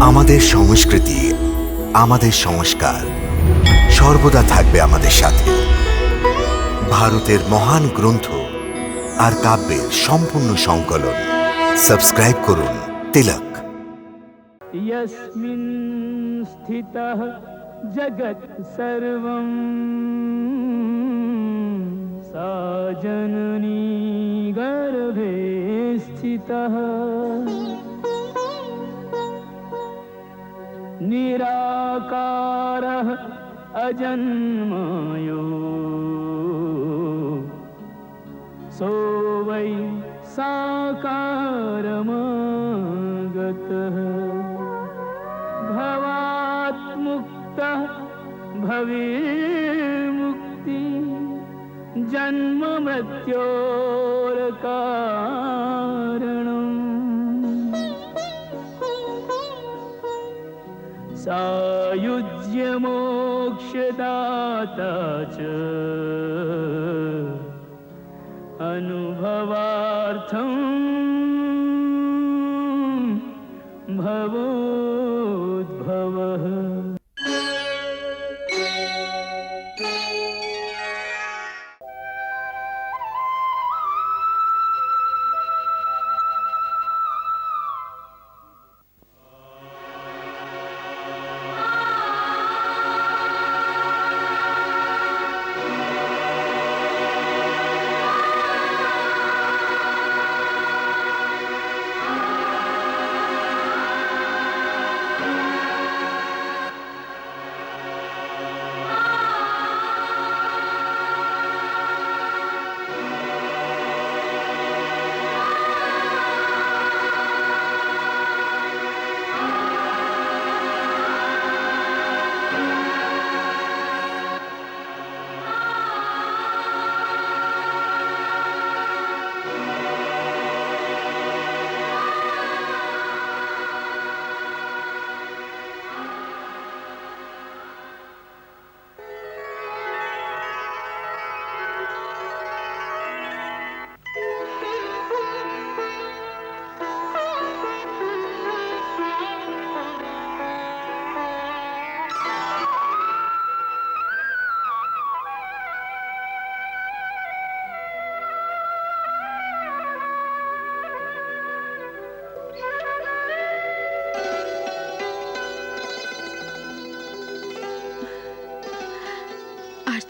আমাদের সংস্কৃতি, আমাদের সংস্কার সর্বদা থাকবে আমাদের সাথে। ভারতের মহান গ্রন্থ আর কাব্যের সম্পূর্ণ সংকলন। সাবস্ক্রাইব করুন তিলক। ইয়স্মিন স্থিত জগৎ সর্ব সাজননী গর্ভে निराकारः अजन्मायो। सो वै साकार भवात्मुक्तः भवेर्मुक्ति जन्म सायुज्यमोक्षदाता च। अनुभवार्थम्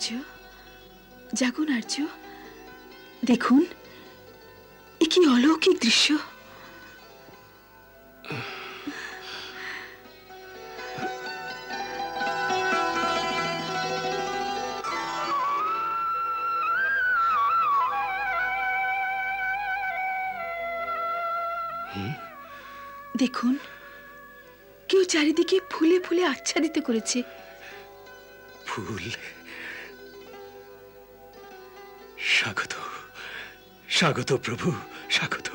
আর্য? জাগুন আর্য। দেখুন এ কি অলৌকিক দৃশ্য। দেখুন, কেউ চারিদিকে ফুলে ফুলে আচ্ছাদিত করেছে। ফুল? স্বাগত। স্বাগত প্রভু স্বাগত।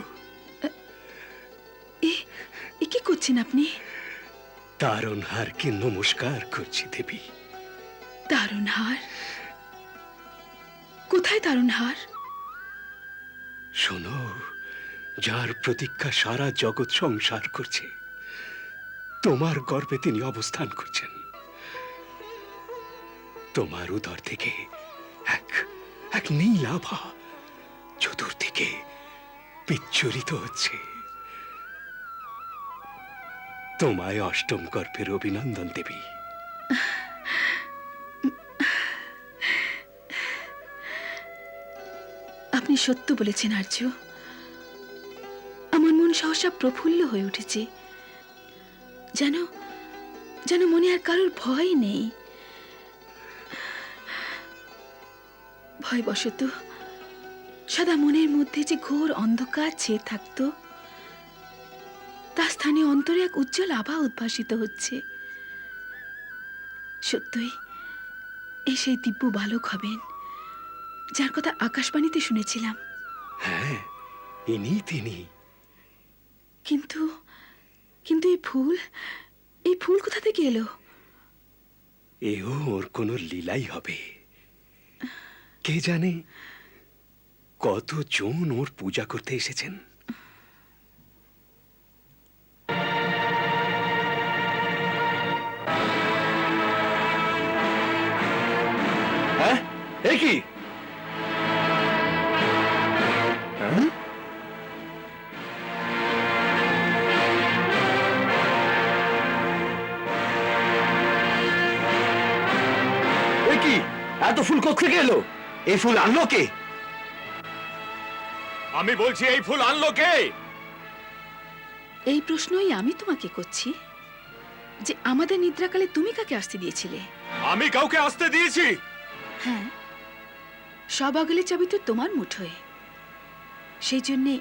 এ কি করছেন আপনি? তারণ হারকে নমস্কার করছি দেবী। দারুণ হার? কোথায় দারুণ হার? শোনো যার প্রতীক্ষা সারা জগৎ সংসার করছে তোমার গর্ভে তিনি অবস্থান করছেন। তোমার উদর থেকে এক এক নীলাভা চতুর্দিকে বিচ্ছুরিত হচ্ছে। তোমায় অষ্টম গর্ভের অভিনন্দন দেবী। আপনি সত্য বলেছেন, আর্য। আমার মন সহসা প্রফুল্ল হয়ে উঠেছে। যেন যেন মনে আর কারোর ভয় নেই। ভয়বশত সদা মনের মধ্যে যে ঘোর অন্ধকার ছেয়ে থাকতো তা স্থানে অন্তরে এক উজ্জ্বল আভা উদ্ভাসিত হচ্ছে। সত্যই এ সেই দিব্য বালক হবেন যার কথা আকাশবাণীতে শুনেছিলাম। হ্যাঁ ইনি তিনি। কিন্তু কিন্তু এই ফুল এই ফুল কোথা থেকে এলো? এও ওর কোনো লীলাই হবে। কে জানে কতজন ওর পূজা করতে এসেছেন? হ্যাঁ? হ্যাঁ? কি? এত ফুল কক্ষে গেল এই ফুল আনলো কে? আমি বলছি এই ফুল আনলো কে? এই প্রশ্নই আমি তোমাকে করছি যে আমাদের নিদ্রাকালে তুমি কাকে আসতে দিয়েছিলে? আমি কাউকে আসতে দিয়েছি। হ্যাঁ সব আগলের চাবি তো তোমার মুঠোয় সেই জন্যে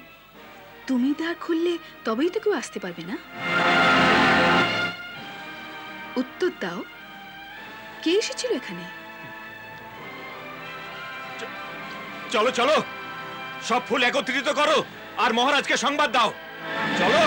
তুমি দ্বার খুললে তবেই তো কেউ আসতে পারবে না। উত্তর দাও কে এসেছিল এখানে? চলো চলো। সব ফুল একত্রিত করো আর মহারাজকে সংবাদ দাও। চলো।